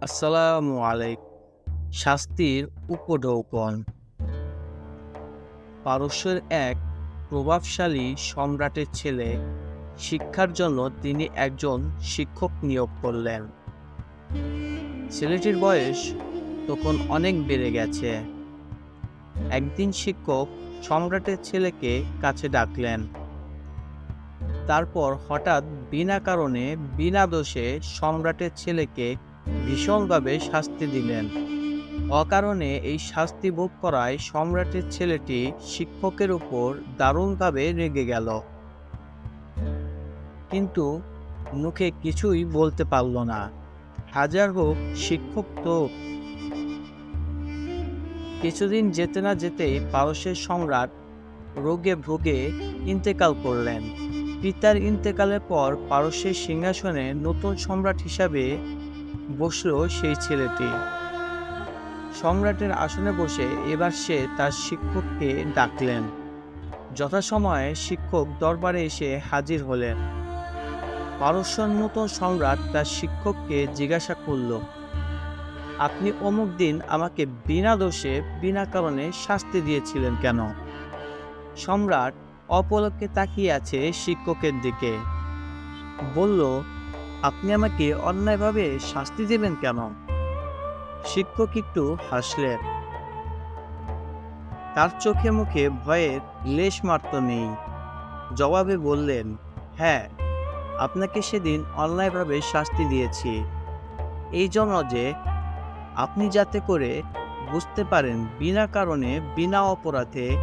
আসসালামু আলাইকুম। শাস্তির উপঢৌকন। পারস্যের এক প্রভাবশালী সম্রাটের ছেলে শিক্ষার জন্য তিনি একজন শিক্ষক নিয়োগ করলেন। ছেলেটির বয়স তখন অনেক বেড়ে গেছে। একদিন শিক্ষক সম্রাটের ছেলেকে কাছে ডাকলেন। তারপর হঠাৎ বিনা কারণে বিনা দোষে সম্রাটের ছেলেকে ভীষণভাবে শাস্তি দিলেন। অকারণে এই শাস্তি ভোগ করায় সম্রাটের ছেলেটি শিক্ষকের উপর দারুণভাবে রেগে গেল। কিন্তু মুখে কিছুই বলতে পারল না। হাজার হোক, শিক্ষক তো। কিছুদিন যেতে না যেতেই পারস্যের সম্রাট রোগে ভোগে ইন্তেকাল করলেন। পিতার ইন্তেকালের পর পারস্যের সিংহাসনে নতুন সম্রাট হিসাবে বসল সেই ছেলেটি। সম্রাটের আসনে বসে এবার সে তার শিক্ষককে ডাকলেন। যথাসময়ে শিক্ষক দরবারে এসে হাজির হলেন। পারস্যর সম্রাট তার শিক্ষককে জিজ্ঞাসা করল, আপনি অমুক দিন আমাকে বিনা দোষে, বিনা কারণে শাস্তি দিয়েছিলেন কেন? সম্রাট অপলকে তাকিয়ে আছে শিক্ষকের দিকে। বলল আপনি আমাকে অন্যায়ভাবে শাস্তি দেবেন কেন? শিক্ষক একটু হাসলেন। তার চোখে মুখে ভয়ের লেশ মাত্র নেই জবাবে বললেন হ্যাঁ আপনাকে সেদিন অন্যায়ভাবে শাস্তি দিয়েছি। এই জন্য যে আপনি যাতে করে বুঝতে পারেন বিনা কারণে, বিনা অপরাধে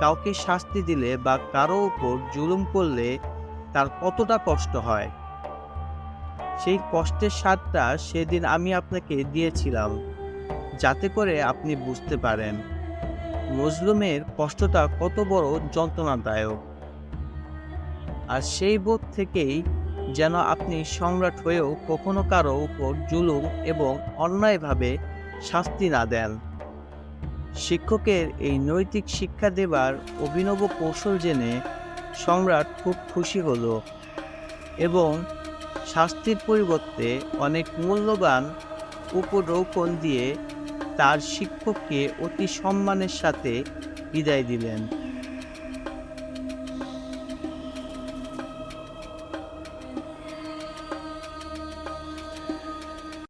কাউকে শাস্তি দিলে বা কারও উপর জুলুম করলে তার কতটা কষ্ট হয়। সেই কষ্টের স্বাদটা সেদিন আমি আপনাকে দিয়েছিলাম, যাতে করে আপনি বুঝতে পারেন। মজলুমের কষ্টটা কত বড় যন্ত্রণাদায়ক। আর সেই বোধ থেকেই যেন আপনি সম্রাট হয়েও কখনো কারও উপর জুলুম এবং অন্যায়ভাবে শাস্তি না দেন। শিক্ষকের এই নৈতিক শিক্ষা দেবার অভিনব কৌশল জেনে সম্রাট খুব খুশি হলো এবং শাস্তির পরিবর্তে অনেক মূল্যবান উপঢৌকন দিয়ে তার শিক্ষককে অতি সম্মানের সাথে বিদায় দিলেন।